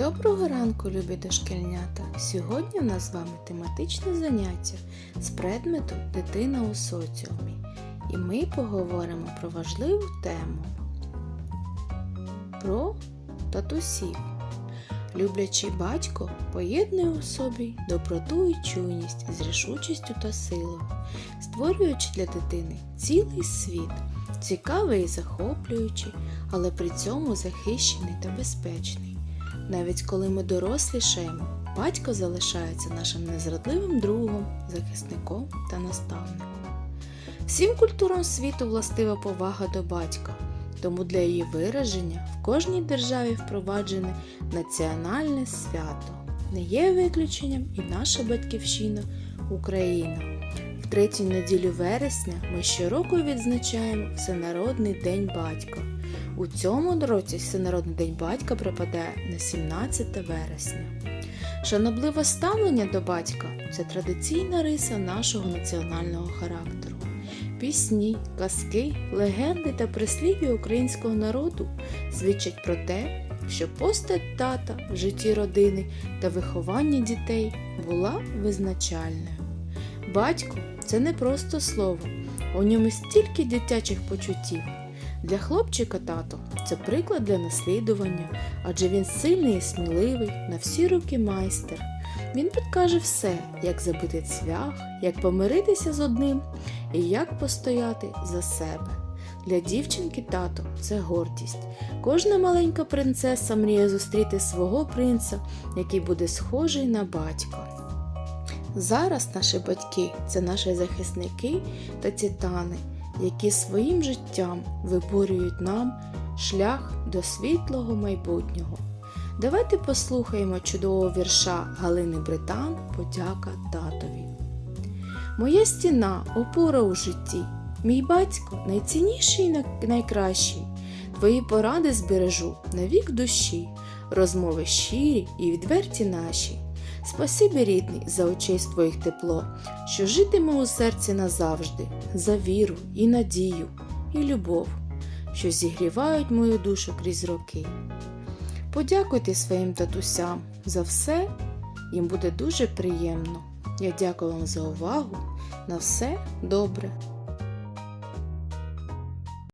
Доброго ранку, любі дошкільнята! Сьогодні в нас з вами тематичне заняття з предмету Дитина у соціумі. І ми поговоримо про важливу тему про татусів. Люблячий батько поєднує у собі доброту і чуйність з рішучістю та силою, створюючи для дитини цілий світ, цікавий і захоплюючий, але при цьому захищений та безпечний. Навіть коли ми дорослішаємо, батько залишається нашим незрадливим другом, захисником та наставником. Всім культурам світу властива повага до батька, тому для її вираження в кожній державі впроваджене національне свято. Не є виключенням і наша батьківщина Україна. Третю неділю вересня ми щороку відзначаємо Всенародний день батька. У цьому році Всенародний день батька припадає на 17 вересня. Шанобливе ставлення до батька це традиційна риса нашого національного характеру. Пісні, казки, легенди та прислів'я українського народу свідчать про те, що постать тата в житті родини та виховання дітей була визначальною. Батько це не просто слово, у ньому стільки дитячих почуттів. Для хлопчика тато це приклад для наслідування, адже він сильний і сміливий, на всі руки майстер. Він підкаже все, як забити цвях, як помиритися з одним і як постояти за себе. Для дівчинки тато це гордість. Кожна маленька принцеса мріє зустріти свого принца, який буде схожий на батька. Зараз наші батьки це наші захисники та титани, які своїм життям виборюють нам шлях до світлого майбутнього. Давайте послухаємо чудового вірша Галини Британ Подяка татові. Моя стіна опора у житті, мій батько найцінніший і найкращий. Твої поради збережу навік душі, розмови щирі і відверті наші. Спасибі, рідний, за очей твоїх тепло, що житиме у серці назавжди, за віру і надію, і любов, що зігрівають мою душу крізь роки. Подякуйте своїм татусям за все, їм буде дуже приємно. Я дякую вам за увагу. На все добре.